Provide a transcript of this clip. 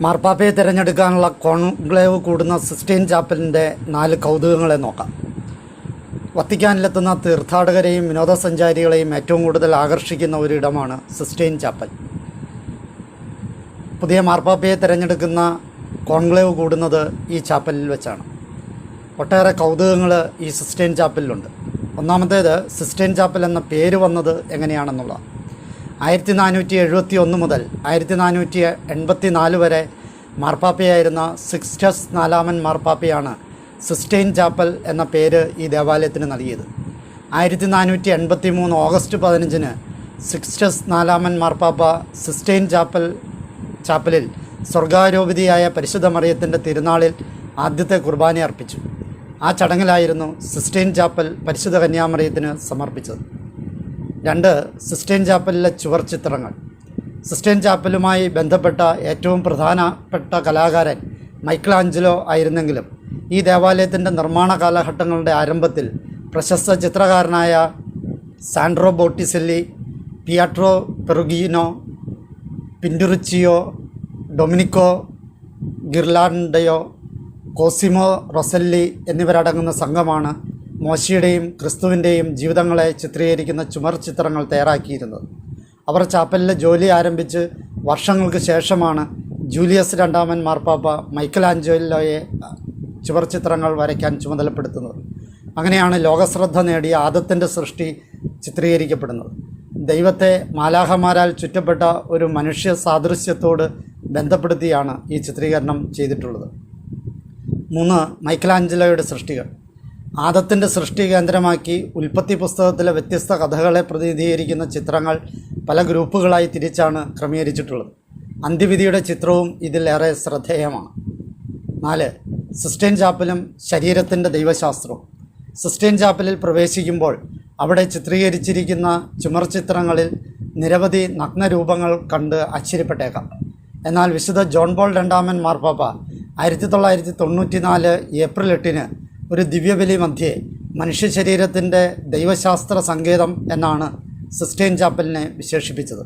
മാർപ്പാപ്പയെ തിരഞ്ഞെടുക്കാനുള്ള കോൺക്ലേവ് കൂടുന്ന സിസ്റ്റീൻ ചാപ്പലിന്റെ നാല് കൗതുകങ്ങളെ നോക്കാം. വത്തിക്കാനിലെത്തുന്ന തീർത്ഥാടകരെയും വിനോദസഞ്ചാരികളെയും ഏറ്റവും കൂടുതൽ ആകർഷിക്കുന്ന ഒരിടമാണ് സിസ്റ്റീൻ ചാപ്പൽ. പുതിയ മാർപ്പാപ്പയെ തിരഞ്ഞെടുക്കുന്ന കോൺക്ലേവ് കൂടുന്നത് ഈ ചാപ്പലിൽ വെച്ചാണ്. ഒട്ടേറെ കൗതുകങ്ങൾ ഈ സിസ്റ്റൈൻ ചാപ്പലിലുണ്ട്. ഒന്നാമത്തേത് സിസ്റ്റൈൻ ചാപ്പൽ എന്ന പേര് വന്നത് എങ്ങനെയാണെന്നുള്ളത് ആയിരത്തി നാനൂറ്റി എഴുപത്തി ഒന്ന് മുതൽ ആയിരത്തി നാനൂറ്റി എൺപത്തി നാല് വരെ മാർപ്പാപ്പയായിരുന്ന സിക്സ്റ്റസ് നാലാമൻ മാർപ്പാപ്പയാണ് സിസ്റ്റൈൻ ചാപ്പൽ എന്ന പേര് ഈ ദേവാലയത്തിന് നൽകിയത്. ആയിരത്തി നാനൂറ്റി എൺപത്തി മൂന്ന് ഓഗസ്റ്റ് പതിനഞ്ചിന് സിക്സ്റ്റസ് നാലാമൻ മാർപ്പാപ്പ സിസ്റ്റൈൻ ചാപ്പൽ ചാപ്പലിൽ സ്വർഗാരോപിതിയായ പരിശുദ്ധ മറിയത്തിന്റെ തിരുനാളിൽ ആദ്യത്തെ കുർബാന അർപ്പിച്ചു ആ ചടങ്ങിലായിരുന്നു സിസ്റ്റൈൻ ചാപ്പൽ പരിശുദ്ധ കന്യാമറിയത്തിന് സമർപ്പിച്ചത്. രണ്ട് സിസ്റ്റൈൻ ചാപ്പലിലെ ചുവർ ചിത്രങ്ങൾ. സിസ്റ്റൈൻ ചാപ്പലുമായി ബന്ധപ്പെട്ട ഏറ്റവും പ്രധാനപ്പെട്ട കലാകാരൻ മൈക്കിൾ ആഞ്ചലോ ആയിരുന്നെങ്കിലും ഈ ദേവാലയത്തിന്റെ നിർമ്മാണ കാലഘട്ടങ്ങളുടെ ആരംഭത്തിൽ പ്രശസ്ത ചിത്രകാരനായ Sandro Botticelli Pietro Perugino Pinturicchio Domenico Ghirlandaio Cosimo Rosselli എന്നിവരടങ്ങുന്ന സംഘമാണ് മോശയുടെയും ക്രിസ്തുവിന്റെയും ജീവിതങ്ങളെ ചിത്രീകരിക്കുന്ന ചുമർ ചിത്രങ്ങൾ തയ്യാറാക്കിയിരുന്നത്. അവർ ചാപ്പലിലെ ജോലി ആരംഭിച്ച് വർഷങ്ങൾക്ക് ശേഷമാണ് ജൂലിയസ് രണ്ടാമൻ മാർപ്പാപ്പ മൈക്കൽ ആഞ്ചലോയെ ചുവർ ചിത്രങ്ങൾ വരയ്ക്കാൻ ചുമതലപ്പെടുത്തുന്നത്. അങ്ങനെയാണ് ലോകശ്രദ്ധ നേടിയ ആദത്തിന്റെ സൃഷ്ടി ചിത്രീകരിക്കപ്പെടുന്നത്. ദൈവത്തെ മാലാഹമാരാൽ ചുറ്റപ്പെട്ട ഒരു മനുഷ്യ സാദൃശ്യത്തോട് ബന്ധപ്പെടുത്തിയാണ് ഈ ചിത്രീകരണം ചെയ്തിട്ടുള്ളത്. മൂന്ന് മൈക്കലാഞ്ചലോയുടെ സൃഷ്ടികൾ. ആദത്തിന്റെ സൃഷ്ടി കേന്ദ്രമാക്കി ഉൽപ്പത്തി പുസ്തകത്തിലെ വ്യത്യസ്ത കഥകളെ പ്രതിനിധീകരിക്കുന്ന ചിത്രങ്ങൾ പല ഗ്രൂപ്പുകളായി തിരിച്ചാണ് ക്രമീകരിച്ചിട്ടുള്ളത്. അന്ത്യവിധിയുടെ ചിത്രവും ഇതിലേറെ ശ്രദ്ധേയമാണ്. നാല് സിസ്റ്റൈൻ ചാപ്പലും ശരീരത്തിന്റെ ദൈവശാസ്ത്രവും. സിസ്റ്റൈൻ ചാപ്പലിൽ പ്രവേശിക്കുമ്പോൾ അവിടെ ചിത്രീകരിച്ചിരിക്കുന്ന ചുമർ ചിത്രങ്ങളിൽ നിരവധി നഗ്നരൂപങ്ങൾ കണ്ട് ആശ്ചര്യപ്പെട്ടേക്കാം. എന്നാൽ വിശുദ്ധ ജോൺ ബോൾ രണ്ടാമൻ മാർപ്പാപ്പ ആയിരത്തി തൊള്ളായിരത്തി തൊണ്ണൂറ്റി നാല് ഏപ്രിൽ എട്ടിന് ഒരു ദിവ്യബലി മധ്യേ മനുഷ്യ ശരീരത്തിന്റെ ദൈവശാസ്ത്ര സങ്കേതം എന്നാണ് സിസ്റ്റൈൻ ചാപ്പലിനെ വിശേഷിപ്പിച്ചത്.